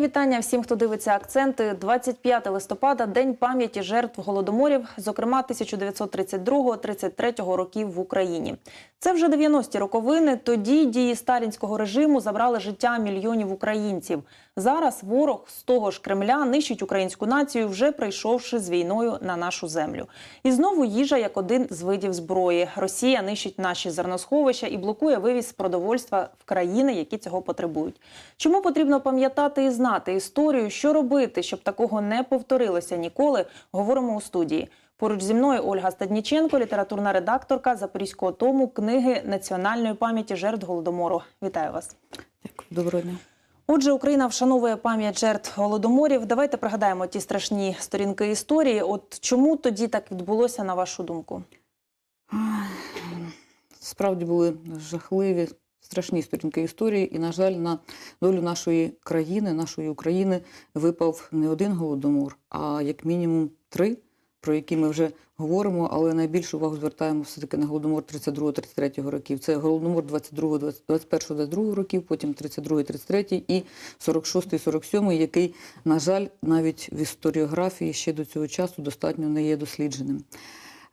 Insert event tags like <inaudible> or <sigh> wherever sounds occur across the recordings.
Вітання всім, хто дивиться акценти. 25 листопада день пам'яті жертв голодоморів, зокрема 1932-33 років в Україні. Це вже 90-ті роковини. Тоді дії сталінського режиму забрали життя мільйонів українців. Зараз ворог з того ж Кремля нищить українську націю, вже прийшовши з війною на нашу землю. І знову їжа як один з видів зброї. Росія нищить наші зерносховища і блокує вивіз продовольства в країни, які цього потребують. Чому потрібно пам'ятати і знати історію, що робити, щоб такого не повторилося ніколи? Говоримо у студії. Поруч зі мною Ольга Стадніченко, літературна редакторка Запорізького тому книги національної пам'яті жертв голодомору. Вітаю вас. Дякую. Доброго дня. Отже, Україна вшановує пам'ять жертв голодоморів. Давайте пригадаємо ті страшні сторінки історії. От чому тоді так відбулося, на вашу думку? Справді були жахливі, страшні сторінки історії, і, на жаль, на долю нашої країни, нашої України, випав не один голодомор, а як мінімум три, про які ми вже говоримо, але найбільшу увагу звертаємо все-таки на голодомор 32-33 років. Це голодомор 21-22 років, потім 32-33 і 46-47, який, на жаль, навіть в історіографії ще до цього часу достатньо не є дослідженим.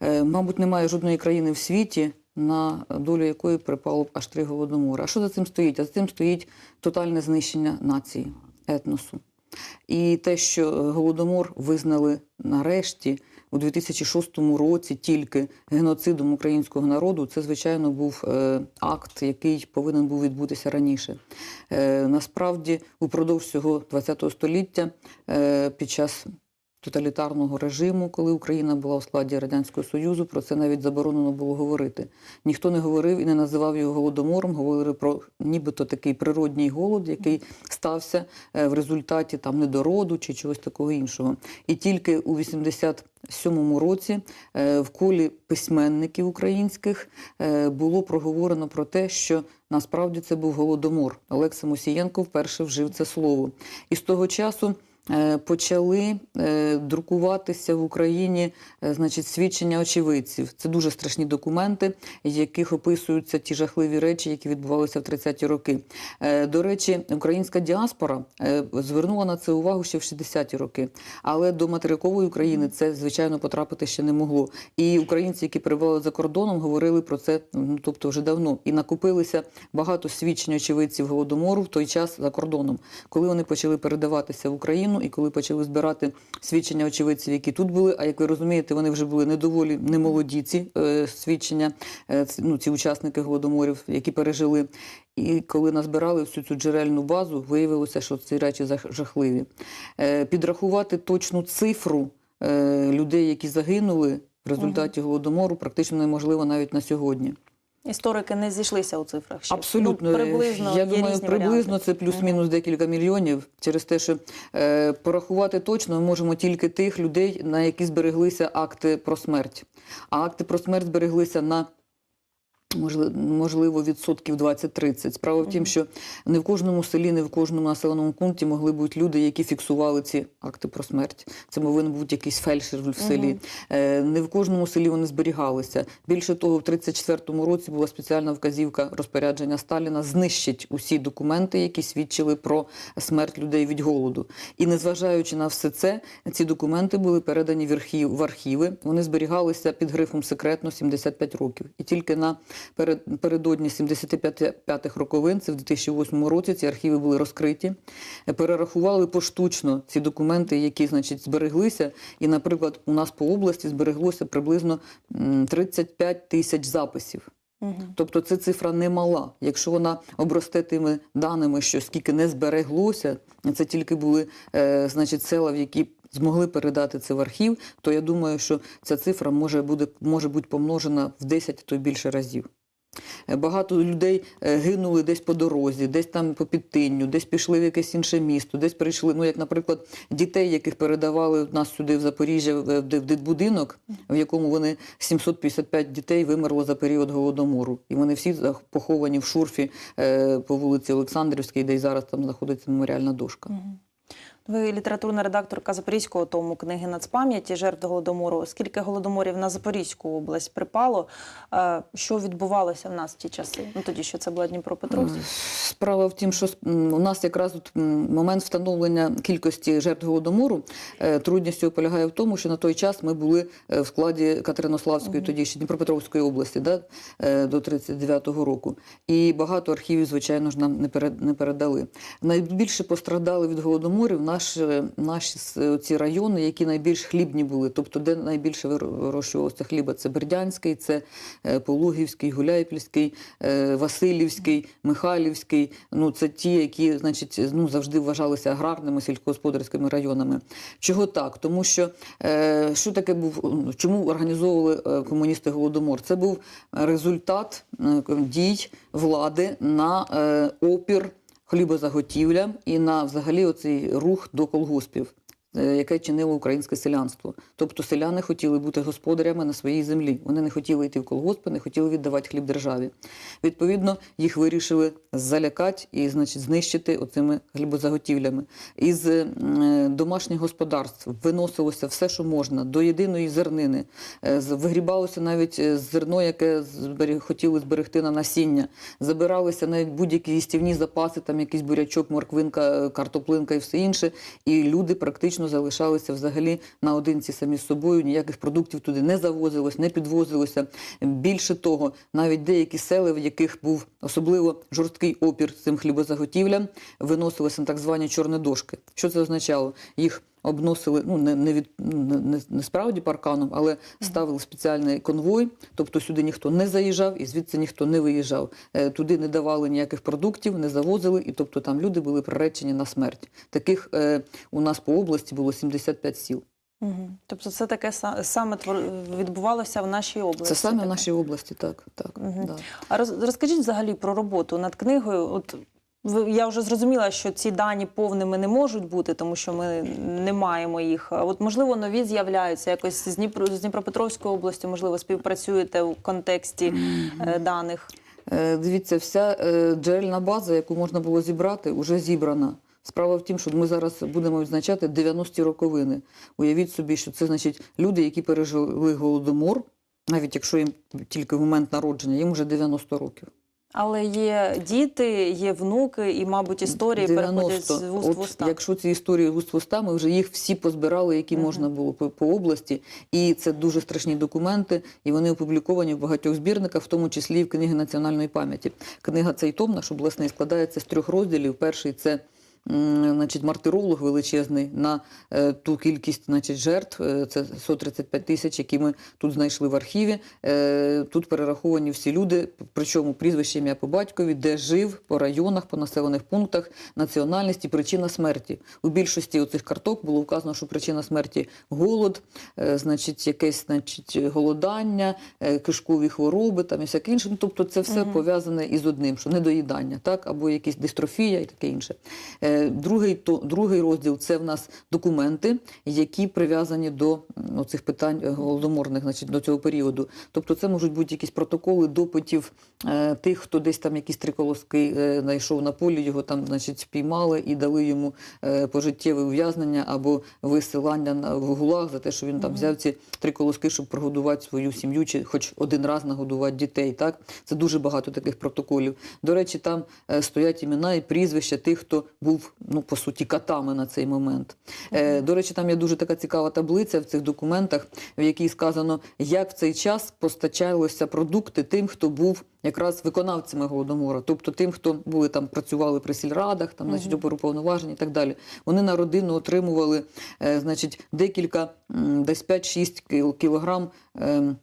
Е, Мабуть, немає жодної країни в світі, на долю якої припало б аж три голодомори. А що за цим стоїть? А за цим стоїть тотальне знищення нації, етносу. І те, що голодомор визнали нарешті у 2006 році тільки геноцидом українського народу, це звичайно був е, акт, який повинен був відбутися раніше. Е, насправді, упродовж цього ХХ століття, е, під час тоталітарного режиму, коли Україна була у складі Радянського Союзу, про це навіть заборонено було говорити. Ніхто не говорив і не називав його голодомором, говорили про нібито такий природній голод, який стався е, в результаті там недороду чи чогось такого іншого. І тільки у 87-му році е, в колі письменників українських е, було проговорено про те, що насправді це був голодомор. Олекса Мусієнко вперше вжив це слово. І з того часу почали е, друкуватися в Україні е, значить, свідчення очевидців. Це дуже страшні документи, в яких описуються ті жахливі речі, які відбувалися в 30-ті роки. Е, До речі, українська діаспора е, звернула на це увагу ще в 60-ті роки. Але до материкової України це, звичайно, потрапити ще не могло. І українці, які перебували за кордоном, говорили про це ну, тобто вже давно. І накопилися багато свідчень очевидців голодомору в той час за кордоном, коли вони почали передаватися в Україну і коли почали збирати свідчення очевидців, які тут були. А як ви розумієте, вони вже були недоволі немолоді ці е, свідчення, е, ну, ці учасники голодоморів, які пережили. І коли назбирали всю цю джерельну базу, виявилося, що ці речі жахливі. Е, Підрахувати точну цифру е, людей, які загинули в результаті голодомору, практично неможливо навіть на сьогодні. Історики не зійшлися у цифрах. Ще. Абсолютно. Ну, приблизно Я думаю, приблизно варіанти. це плюс-мінус декілька мільйонів через те, що е, порахувати точно ми можемо тільки тих людей, на які збереглися акти про смерть. А акти про смерть збереглися на можливо відсотків 20-30. Справа в тім, що не в кожному селі, не в кожному населеному пункті могли бути люди, які фіксували ці акти про смерть. Це повинен бути якийсь фельдшер в селі. Е, Не в кожному селі вони зберігалися. Більше того, в 34-му році була спеціальна вказівка розпорядження Сталіна знищить усі документи, які свідчили про смерть людей від голоду. І незважаючи на все це, ці документи були передані в архіви. Вони зберігалися під грифом секретно 75 років. І тільки на передодні 75-х роковин, це в 2008 році, ці архіви були розкриті, перерахували поштучно ці документи, які значить збереглися. І, наприклад, у нас по області збереглося приблизно м, 35 тисяч записів. Мгм. Тобто це цифра немала. Якщо вона обросте тими даними, що скільки не збереглося, це тільки були е, значить, села, в які змогли передати це в архів, то я думаю, що ця цифра може, буде, може бути помножена в 10, то більше разів. Е, Багато людей е, гинули десь по дорозі, десь там по підтинню, десь пішли в якесь інше місто, десь прийшли. Ну, як, наприклад, дітей, яких передавали нас сюди в Запоріжжя в дитбудинок, в якому вони 755 дітей вимерло за період голодомору. І вони всі поховані в шурфі е, по вулиці Олександрівській, де й зараз там знаходиться меморіальна дошка. Ви літературна редакторка Запорізького тому книги Нацпам'яті жертв голодомору. Скільки голодоморів на Запорізьку область припало? Е, Що відбувалося в нас в ті часи? Ну тоді що це була Дніпропетровська? Справа в тім, що у нас якраз от момент встановлення кількості жертв голодомору е, трудністю його полягає в тому, що на той час ми були е, в складі Катеринославської, тоді ще Дніпропетровської області, да, е, до 39-го року. І багато архівів, звичайно ж, нам не перед- передали. Найбільше пострадали від голодоморів наш, наші с- ці райони, які найбільш хлібні були, тобто де найбільше вир- вирощувалося хліба. Це Бердянський, це е, Пологівський, Гуляйпільський, е, Васильівський, Михайлівський. Ну це ті, які, значить, ну завжди вважалися аграрними сільськогосподарськими районами. Чого так? Тому що е, що таке був, ну, чому організовували комуністи голодомор? Це був результат дій влади на опір хлібозаготівлям і на взагалі оцей рух до колгоспів. Е, Яке чинило українське селянство, тобто селяни хотіли бути господарями на своїй землі. Вони не хотіли йти в колгоспи, не хотіли віддавати хліб державі. Відповідно, їх вирішили залякати і, значить, знищити оцими хлібозаготівлями. Із е, домашніх господарств виносилося все, що можна, до єдиної зернини. Е, Вигрібалося навіть зерно, яке хотіли зберегти на насіння. Забиралися навіть будь-які їстівні запаси, там якийсь бурячок, морквинка, картоплинка і все інше. І люди практично залишалися взагалі наодинці самі з собою. Ніяких продуктів туди не завозилось, не підвозилося. Більше того, навіть деякі сели, в яких був особливо жорсткий опір цим хлібозаготівлям, виносилися на так звані чорні дошки. Що це означало? Їх обносили ну не, не від не, не, справді парканом, але ставили спеціальний конвой, тобто сюди ніхто не заїжджав і звідси ніхто не виїжджав. Е, Туди не давали ніяких продуктів, не завозили, і тобто там люди були приречені на смерть. Таких е, у нас по області було 75 сіл. Угу. Тобто це таке саме відбувалося в нашій області. Це саме в нашій області, так. так Мгм. да. А роз, розкажіть взагалі про роботу над книгою. От я вже зрозуміла, що ці дані повними не можуть бути, тому що ми не маємо їх. От можливо нові з'являються якось з Дніпро з Дніпропетровської області, можливо, співпрацюєте в контексті е, даних. Е, Дивіться, вся е, джерельна база, яку можна було зібрати, вже зібрана. Справа в тім, що ми зараз будемо відзначати 90-ті роковини. Уявіть собі, що це значить люди, які пережили голодомор, навіть якщо їм тільки в момент народження, їм вже 90 років. Але є діти, є внуки, і, мабуть, історії переходять з вуст в уста. Якщо ці історії вуст в уста, ми вже їх всі позбирали, які Мгм. можна було по, по області. І це дуже страшні документи, і вони опубліковані в багатьох збірниках, в тому числі і в книги національної пам'яті. Книга цей том наш обласний складається з трьох розділів. Перший це. Значить, мартиролог величезний на е, ту кількість значить, жертв, е, це 135 тисяч, які ми тут знайшли в архіві. Е, тут перераховані всі люди, причому прізвище ім'я по батькові, де жив, по районах, по населених пунктах, національність і причина смерті. У більшості цих карток було вказано, що причина смерті голод, значить, якесь значить, голодання, кишкові хвороби там і всяке інше. Ну, тобто це все Мгм. пов'язане із одним, що недоїдання, так, або якісь дистрофія і таке інше. Е, Другий, то, другий розділ це в нас документи, які прив'язані до м, оцих питань е, голодоморних, значить, до цього періоду. Тобто це можуть бути якісь протоколи допитів е, тих, хто десь там якісь три колоски е, знайшов на полі, його там, значить, спіймали і дали йому е, пожиттєве ув'язнення або висилання на в гулаг за те, що він там взяв ці три колоски, щоб прогодувати свою сім'ю, чи хоч один раз нагодувати дітей. Так це дуже багато таких протоколів. До речі, там е, стоять імена і прізвища тих, хто був ну по суті катами на цей момент. Е, до речі, там є дуже така цікава таблиця в цих документах, в якій сказано, як в цей час постачалися продукти тим, хто був якраз виконавцями голодомору, тобто тим, хто були там, працювали при сільрадах, там, значить, Мгм. оперуповноважені і так далі. Вони на родину отримували, е, значить, декілька, десь 5-6 кіл- кілограм. е,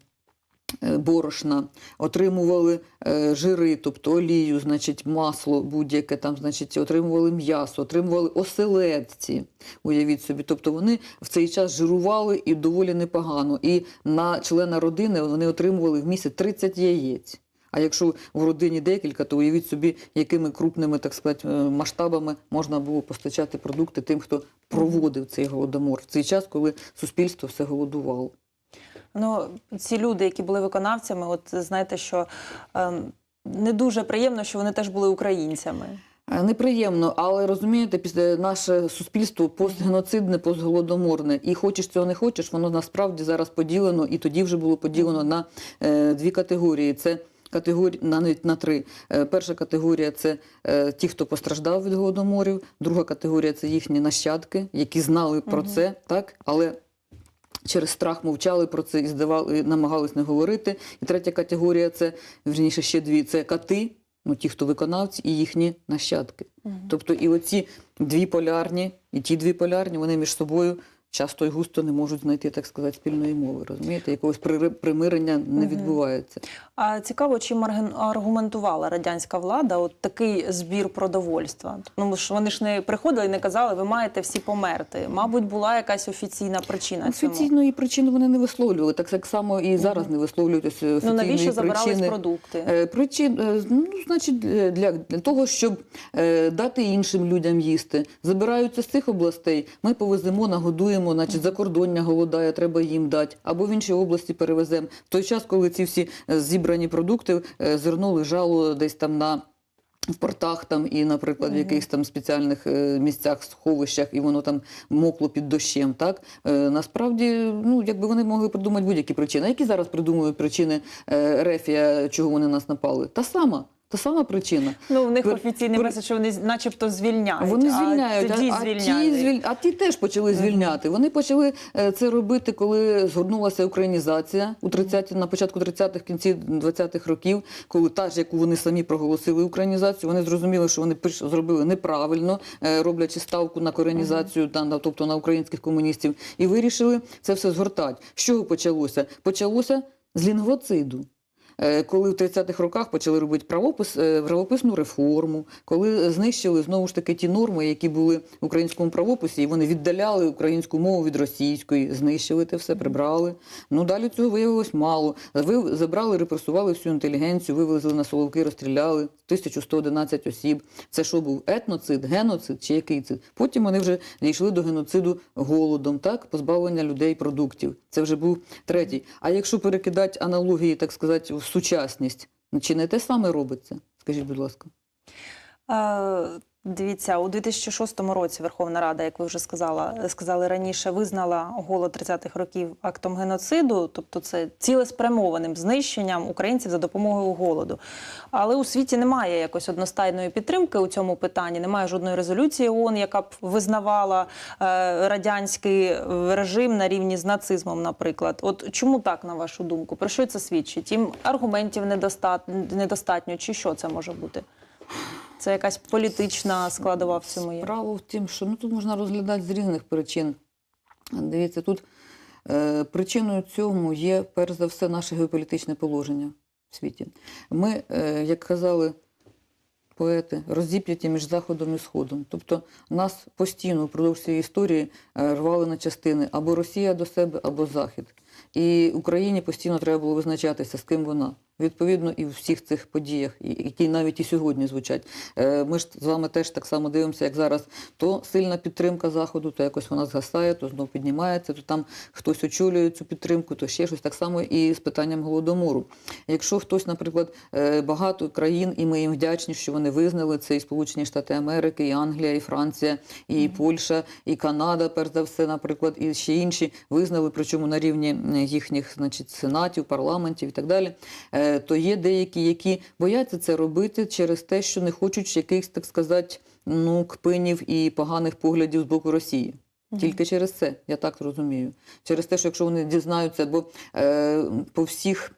Борошна, отримували е, жири, тобто олію, значить, масло будь-яке там, значить, отримували м'ясо, отримували оселедці. Уявіть собі. Тобто вони в цей час жирували і доволі непогано. І на члена родини вони отримували в місяць 30 яєць. А якщо в родині декілька, то уявіть собі, якими крупними так сказати, е, масштабами можна було постачати продукти тим, хто проводив цей голодомор в цей час, коли суспільство все голодувало. Ну, ці люди, які були виконавцями, от знаєте, що ем, не дуже приємно, що вони теж були українцями. Е, Неприємно, але розумієте, після наше суспільство постгеноцидне, постголодоморне. І хочеш цього не хочеш, воно насправді зараз поділено, і тоді вже було поділено на е, дві категорії. Це категорії навіть на три. Е, перша категорія це е, ті, хто постраждав від голодоморів. Друга категорія це їхні нащадки, які знали про Мгм. це, так але. Через страх мовчали про це і здавали, намагались не говорити. І третя категорія це вірніше ще дві: це кати, ну ті, хто виконавці, і їхні нащадки. Тобто, і оці дві полярні, і ті дві полярні, вони між собою часто і густо не можуть знайти, так сказати, спільної мови. Розумієте, якогось примирення не відбувається. А цікаво, чим аргументувала радянська влада от такий збір продовольства. Ну ж вони ж не приходили і не казали, ви маєте всі померти. Мабуть, була якась офіційна причина. цьому. Офіційної причини вони не висловлювали. Так, так само і зараз не висловлюють ось Ну навіщо забирались причини. продукти? Е, Причин, е, ну, значить, для, для того, щоб е, дати іншим людям їсти. Забираються з цих областей, ми повеземо, нагодуємо, значить, закордоння голодає, треба їм дати, або в інші області перевеземо. В той час, коли ці всі е, зібрані продукти, е, зерно лежало десь там на. В портах там і, наприклад, в якихось там спеціальних е, місцях, сховищах, і воно там мокло під дощем. Так е, насправді, ну якби вони могли придумати будь-які причини. Які зараз придумують причини е, рефія, чого вони нас напали? Та сама, та сама причина. Ну в них офіційний пер- меседж, що вони начебто звільняють. Вони звільняють, а, тоді а, звільняли. ті звіль... а ті теж почали звільняти. Вони почали е, це робити, коли згорнулася українізація у 30 на початку 30-х, кінці 20-х років, коли та ж, яку вони самі проголосили українізацію, вони зрозуміли, що вони зробили неправильно, е, роблячи ставку на коренізацію, та, на- тобто на українських комуністів, і вирішили це все згортати. З чого почалося? Почалося з лінгвоциду. Е, Коли в 30-х роках почали робити правопис, е, правописну реформу, коли знищили знову ж таки ті норми, які були в українському правописі, і вони віддаляли українську мову від російської, знищили те все, прибрали. Ну далі цього виявилось мало. Ви забрали, репресували всю інтелігенцію, вивезли на Соловки, розстріляли 1111 осіб. Це що був етноцид, геноцид чи який цид? Потім вони вже дійшли до геноциду голодом, так позбавлення людей продуктів. Це вже був третій. А якщо перекидати аналогії, так сказати, в сучасність, чи не те саме робиться? Скажіть, будь ласка. Дивіться, у 2006 році Верховна Рада, як ви вже сказала, сказали раніше, визнала голод 30-х років актом геноциду, тобто це цілеспрямованим знищенням українців за допомогою голоду. Але у світі немає якось одностайної підтримки у цьому питанні. Немає жодної резолюції ООН, яка б визнавала е, радянський режим на рівні з нацизмом, наприклад. От чому так, на вашу думку? Про що це свідчить? Їм аргументів недостатньо, недостатньо чи що це може бути? Це якась політична складова в цьому є. Справа в тім, що ну, тут можна розглядати з різних причин. Дивіться, тут е, причиною цьому є, перш за все, наше геополітичне положення в світі. Ми, е, як казали поети, розіп'яті між Заходом і Сходом. Тобто нас постійно впродовж цієї історії е, рвали на частини або Росія до себе, або Захід. І Україні постійно треба було визначатися, з ким вона. Відповідно, і в всіх цих подіях, які навіть і сьогодні звучать. Е, Ми ж з вами теж так само дивимося, як зараз то сильна підтримка Заходу, то якось вона згасає, то знов піднімається, то там хтось очолює цю підтримку, то ще щось. Так само і з питанням голодомору. Якщо хтось, наприклад, е, багато країн, і ми їм вдячні, що вони визнали це і Сполучені Штати Америки, і Англія, і Франція, і Польща, і Канада, перш за все, наприклад, і ще інші визнали, причому на рівні е, їхніх значить, сенатів, парламентів і так далі. Е, То є деякі, які бояться це робити через те, що не хочуть якихось, так сказати, ну, кпинів і поганих поглядів з боку Росії. Тільки через це, я так розумію. Через те, що якщо вони дізнаються, бо е, по всіх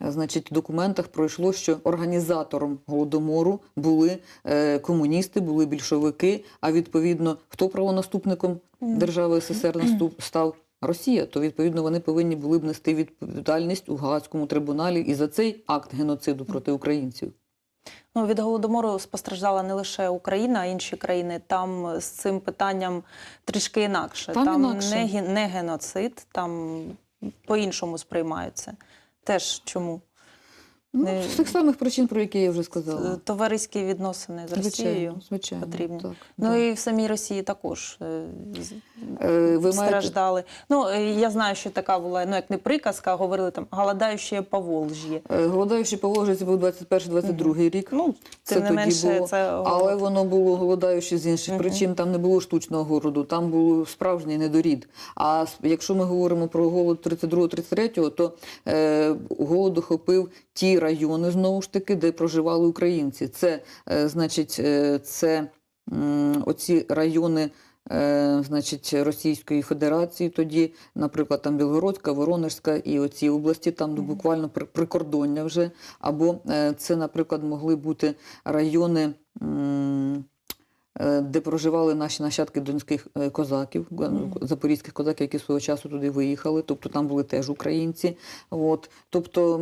значить, документах пройшло, що організатором голодомору були е, комуністи, були більшовики, а відповідно, хто правонаступником держави СССР наступ став? Росія, то відповідно вони повинні були б нести відповідальність у Гаазькому трибуналі і за цей акт геноциду проти українців. Ну, від голодомору спостраждала не лише Україна, а інші країни. Там з цим питанням трішки інакше. Там інакше. Не, не геноцид, там по-іншому сприймаються. Теж чому? Ну, з тих самих причин, про які я вже Е, сказала. Товариські відносини з Росією. Звичайно, звичайно. потрібні. Так, Ну так. і в самій Росії також е, Е, маєте. Ну е, я знаю, що така була, ну як не приказка, а говорили там голодаюче по Волжі. Е, Голодаючі Поволжя це був 21-22 рік. Ну, Це не тоді менше, було. це Але воно було голодаюче з інших Мгм. причин. Там не було штучного городу, там був справжній недорід. А якщо ми говоримо про голод 32-33, то е, голод охопив ті райони знову ж таки, де проживали українці. Це е, значить, е, це оці райони. е, Значить, Російської Федерації тоді, наприклад, там Білгородська, Воронежська і оці області, там буквально прикордоння вже. Або це, наприклад, могли бути райони, де проживали наші нащадки донських е, козаків, запорізьких козаків, які свого часу туди виїхали. Тобто там були теж українці. От. Тобто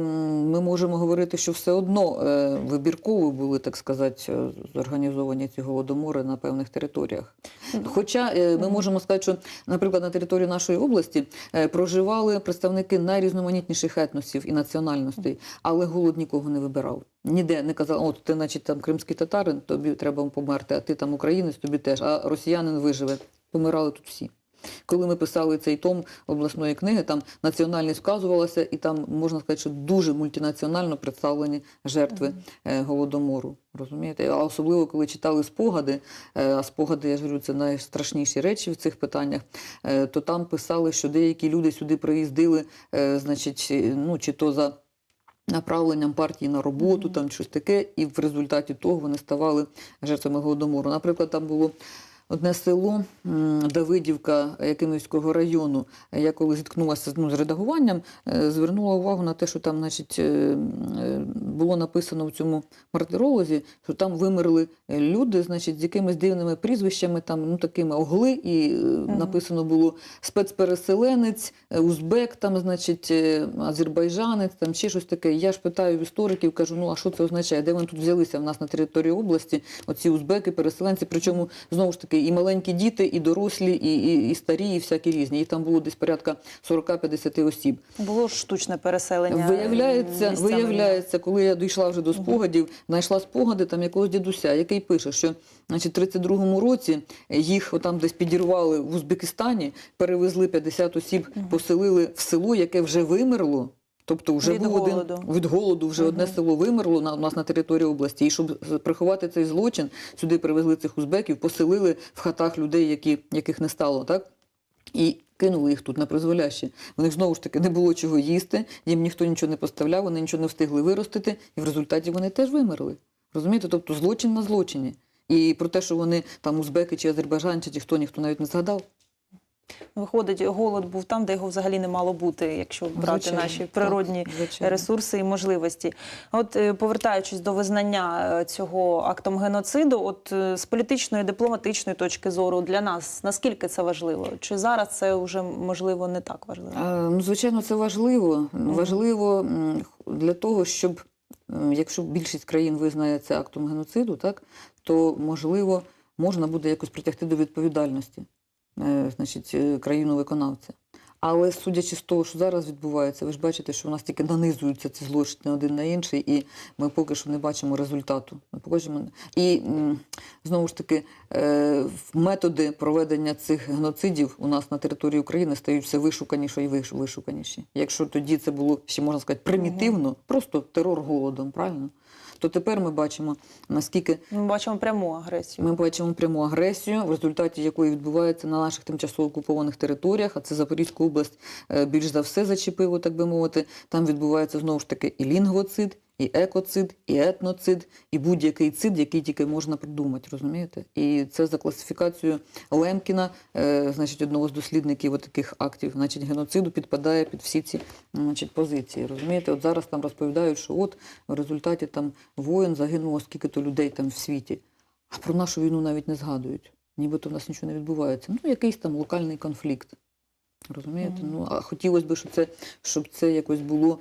ми можемо говорити, що все одно е, вибірково були, так сказати, е, зорганізовані ці голодомори на певних територіях. Хоча е, ми можемо сказати, що, наприклад, на території нашої області е, проживали представники найрізноманітніших етносів і національностей, але голод нікого не вибирав. Ніде не казав, от ти, значить, там кримський татарин, тобі треба померти, а ти там українець, тобі теж, а росіянин виживе. Помирали тут всі. Коли ми писали цей том обласної книги, там національність вказувалася, і там можна сказати, що дуже мультинаціонально представлені жертви е, голодомору. Розумієте? А особливо коли читали спогади, е, а спогади, я ж говорю, це найстрашніші речі в цих питаннях, е, то там писали, що деякі люди сюди приїздили, значить, ну чи то за. Направленням партії на роботу, там щось таке, і в результаті того вони ставали жертвами голодомору. Наприклад, там було одне село Давидівка Якимівського району. Я коли зіткнулася ну, з редагуванням, е, звернула увагу на те, що там, значить, е, е, було написано в цьому мартиролозі, що там вимерли люди, значить, з якимись дивними прізвищами, там ну такими огли, і е, написано було спецпереселенець, узбек, там, значить, азербайджанець, там ще щось таке. Я ж питаю в істориків, кажу, ну а що це означає? Де вони тут взялися в нас на території області? Оці узбеки, переселенці, причому знову ж таки і маленькі діти, і дорослі, і, і, і старі, і всякі різні. Їх там було десь порядка 40-50 осіб. було ж штучне переселення. Виявляється, місцями. виявляється, коли я дійшла вже до спогадів, знайшла спогади там якогось дідуся, який пише, що значить, в 32-му році їх отам десь підірвали в Узбекистані, перевезли 50 осіб, поселили в село, яке вже вимерло. Тобто вже Від був голоду. один від голоду, вже одне село вимерло на у нас на території області. І щоб приховати цей злочин, сюди привезли цих узбеків, поселили в хатах людей, які, яких не стало, так? І кинули їх тут на призволяще. У них знову ж таки не було чого їсти, їм ніхто нічого не поставляв, вони нічого не встигли виростити, і в результаті вони теж вимерли. Розумієте? Тобто злочин на злочині. І про те, що вони там узбеки чи азербайджанці, чи хто ніхто навіть не згадав. Виходить, голод був там, де його взагалі не мало бути, якщо брати Звичайно, наші так, природні звичайно. ресурси і можливості. От е, повертаючись до визнання е, цього актом геноциду, от е, з політичної дипломатичної точки зору для нас наскільки це важливо? Чи зараз це вже можливо не так важливо? Ну, звичайно, це важливо. Важливо для того, щоб якщо більшість країн визнає це актом геноциду, так то можливо можна буде якось притягти до відповідальності, значить, е, країну виконавця. Але судячи з того, що зараз відбувається, ви ж бачите, що у нас тільки нанизуються ці злочини один на інший, і ми поки що не бачимо результату. І знову ж таки, е, методи проведення цих геноцидів у нас на території України стають все вишуканіші і виш- вишуканіші. Якщо тоді це було ще можна сказати примітивно, просто терор голодом, правильно? То тепер ми бачимо, наскільки Ми бачимо пряму агресію. ми бачимо пряму агресію, в результаті якої відбувається на наших тимчасово окупованих територіях, а це Запорізька область е, більш за все зачепило, так би мовити. Там відбувається знову ж таки і лінгвоцид, і екоцид, і етноцид, і будь-який цид, який тільки можна придумати, розумієте? І це за класифікацією Лемкіна, е, значить, одного з дослідників таких актів, значить, геноциду підпадає під всі ці значить, позиції. Розумієте, от зараз там розповідають, що от в результаті там воїн загинуло скільки-то людей там в світі. А про нашу війну навіть не згадують. Нібито в нас нічого не відбувається. Ну, якийсь там локальний конфлікт. Розумієте? Mm. Ну, а хотілося б, щоб це, щоб це якось було,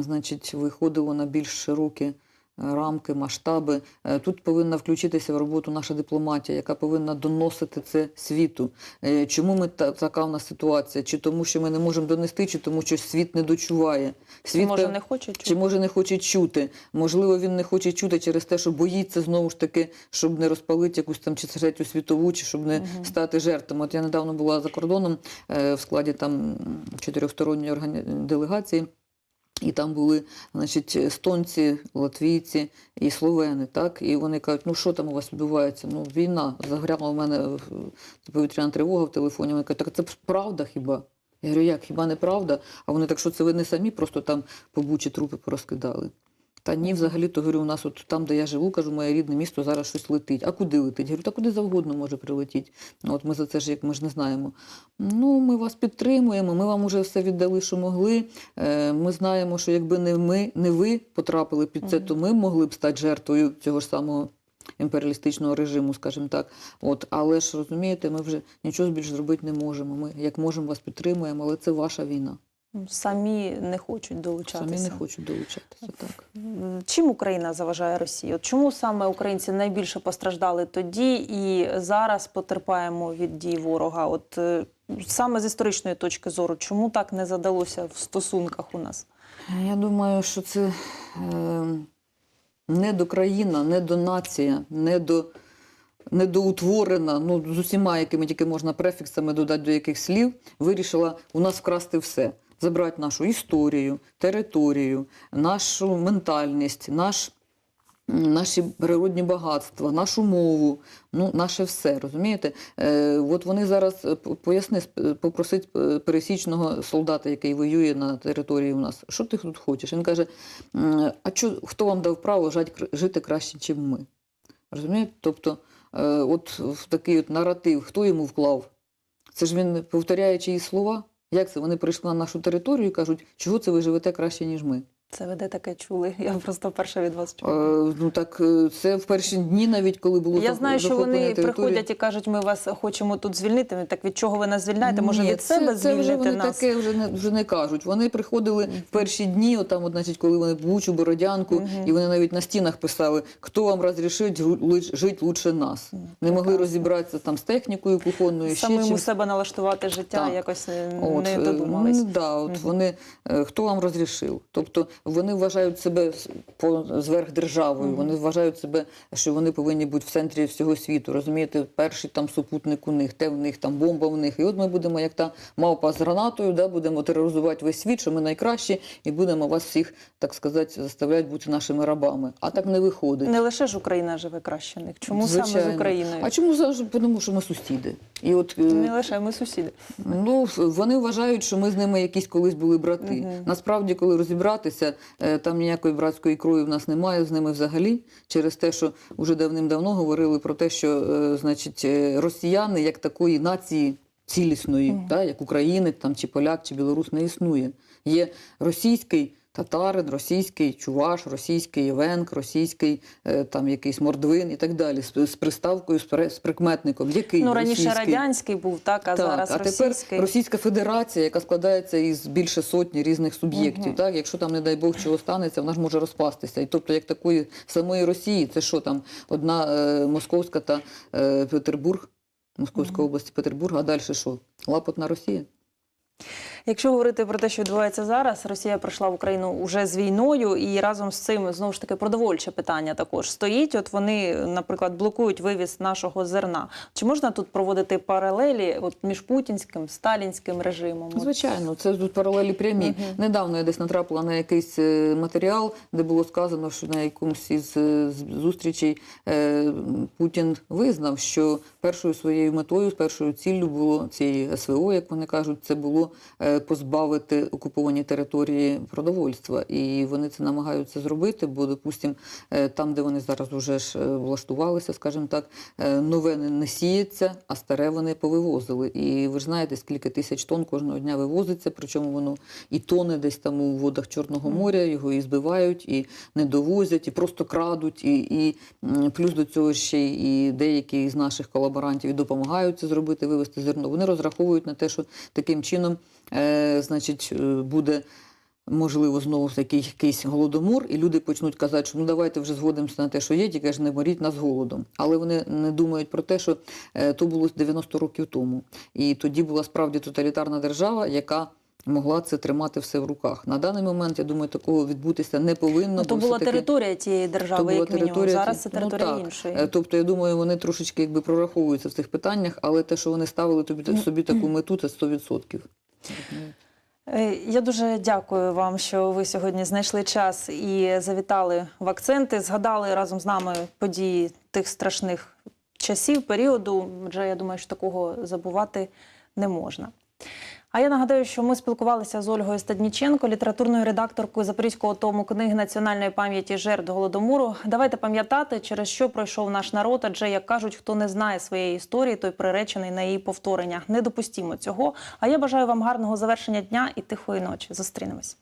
значить, виходило на більш широкі рамки, масштаби. Е, Тут повинна включитися в роботу наша дипломатія, яка повинна доносити це світу. Е, Чому ми та, така в нас ситуація? Чи тому, що ми не можемо донести, чи тому, що світ не дочуває? Чи, може не хочуть? чи може не хоче чути? Можливо, він не хоче чути через те, що боїться знову ж таки, щоб не розпалити якусь там чи третю світову, чи щоб не Мгм. стати жертвами. От я недавно була за кордоном е, в складі там чотирьохсторонньої органі... делегації. І там були, значить, естонці, латвійці і словени, так? І вони кажуть, ну що там у вас відбувається? Ну, війна. Загряла в мене е, повітряна тривога в телефоні. Вони кажуть, так це правда хіба? Я говорю, як, хіба не правда? А вони так, що це ви не самі просто там побучі трупи порозкидали. Та ні, взагалі, то говорю, у нас от там, де я живу, кажу, моє рідне місто зараз щось летить. А куди летить? Говорю, та куди завгодно може прилетіти. Ну, От ми за це ж як ми ж не знаємо. Ну, ми вас підтримуємо, ми вам уже все віддали, що могли. Е, Ми знаємо, що якби не ми, не ви потрапили під це, то ми могли б стати жертвою цього ж самого імперіалістичного режиму, скажімо так. От, але ж розумієте, ми вже нічого більш зробити не можемо. Ми як можемо вас підтримуємо, але це ваша війна. Самі не хочуть долучатися. Самі не хочуть долучатися. Так. Чим Україна заважає Росії? От чому саме українці найбільше постраждали тоді і зараз потерпаємо від дій ворога? От е, саме з історичної точки зору, чому так не задалося в стосунках у нас? Я думаю, що це е, не до країна, не до нація, не до. Недоутворена, ну з усіма, якими тільки можна префіксами додати до яких слів, вирішила у нас вкрасти все, забрати нашу історію, територію, нашу ментальність, наш, наші природні багатства, нашу мову, ну наше все. Розумієте? Е, от вони зараз е, поясни, попросить е, пересічного солдата, який воює на території у нас, що ти тут хочеш? Він каже: а чо, хто вам дав право жать- жити краще, ніж ми? Розумієте? Тобто, е, от в такий от наратив, хто йому вклав? Це ж він повторяє чиї слова. Як це? Вони прийшли на нашу територію і кажуть, чого це ви живете краще, ніж ми? Це ви де таке чули? <laughs> Я просто перша від вас Е, чула. ну так е, це в перші дні, навіть коли було Я знаю, що вони території. приходять і кажуть, ми вас хочемо тут звільнити. Так від чого ви нас звільняєте? Може Ні, від себе це, це звільнити вже вони нас? таке вже не вже не кажуть. Вони приходили в перші дні, отам, от, значить, коли вони Бучу, Бородянку, Мгм. і вони навіть на стінах писали, хто вам розрішить жити лучше нас. Не могли прекрасно. розібратися там з технікою кухонною, ще у себе налаштувати життя Так. якось не, От, не е, додумались. Ну, да, от Мгм. вони, е, хто вам розрішив? Тобто вони вважають себе по зверхдержавою, Мгм. вони вважають себе, що вони повинні бути в центрі всього світу. Розумієте, перший там супутник у них, те в них, там бомба в них. І от ми будемо, як та мавпа з гранатою, да, будемо тероризувати весь світ, що ми найкращі, і будемо вас всіх, так сказати, заставляти бути нашими рабами. А так не виходить. Не лише ж Україна живе краще них. Чому саме з Україною? А чому? Тому що ми сусіди. І от е, Не лише ми сусіди. Ну, вони вважають, що ми з ними якісь колись були брати. Мгм. Насправді, коли розібратися, е, там ніякої братської крові в нас немає з ними взагалі, через те, що вже давним-давно говорили про те, що е, значить, е, росіяни як такої нації цілісної, mm. та, як України, там, чи поляк, чи білорус, не існує. Є російський. Татарин, російський чуваш, російський євенк, російський е, там якийсь мордвин і так далі, з, з приставкою, з, прикметником. Який Ну раніше російський? радянський був, так, а Так, зараз а російський. тепер Російська Федерація, яка складається із більше сотні різних суб'єктів. Мгм. Так, якщо там, не дай Бог, чого станеться, вона ж може розпастися. І тобто, як такої самої Росії, це що там одна е, Московська та е, Петербург, Московська Мгм. область Петербург, а далі що? Лапотна Росія. Якщо говорити про те, що відбувається зараз, Росія прийшла в Україну уже з війною, і разом з цим знову ж таки продовольче питання також стоїть. От вони, наприклад, блокують вивіз нашого зерна. Чи можна тут проводити паралелі от між путінським сталінським режимом? Звичайно, це тут паралелі прямі. Мгм. Недавно я десь натрапила на якийсь е, матеріал, де було сказано, що на якомусь із е, зустрічей е, Путін визнав, що першою своєю метою, першою ціллю було цієї СВО, як вони кажуть, це було позбавити окуповані території продовольства. І вони це намагаються зробити, бо, допустимо, е, там, де вони зараз вже ж е, влаштувалися, скажімо так, е, нове не сіється, а старе вони повивозили. І ви ж знаєте, скільки тисяч тонн кожного дня вивозиться, причому воно і тоне десь там у водах Чорного моря, його і збивають, і не довозять, і просто крадуть. І, і плюс до цього ще і деякі з наших колаборантів допомагають це зробити, вивезти зерно. Вони розраховують на те, що таким чином, е, значить, е, буде можливо, знову ж таки якийсь голодомор, і люди почнуть казати, що ну давайте вже згодимося на те, що є, тільки ж не моріть нас голодом. Але вони не думають про те, що е, то було 90 років тому. І тоді була справді тоталітарна держава, яка могла це тримати все в руках. На даний момент, я думаю, такого відбутися не повинно. Ну, то була територія тієї то держави, була як мінімум. Зараз це ну, територія так. іншої. Тобто, я думаю, вони трошечки якби прораховуються в цих питаннях, але те, що вони ставили тобі собі таку мету, це 100%. Е, Я дуже дякую вам, що ви сьогодні знайшли час і завітали в акценти, згадали разом з нами події тих страшних часів, періоду. Адже я думаю, що такого забувати не можна. А я нагадаю, що ми спілкувалися з Ольгою Стадніченко, літературною редакторкою Запорізького тому книги національної пам'яті жертв голодомору. Давайте пам'ятати, через що пройшов наш народ, адже як кажуть, хто не знає своєї історії, той приречений на її повторення. Не допустімо цього. А я бажаю вам гарного завершення дня і тихої ночі. Зустрінемось.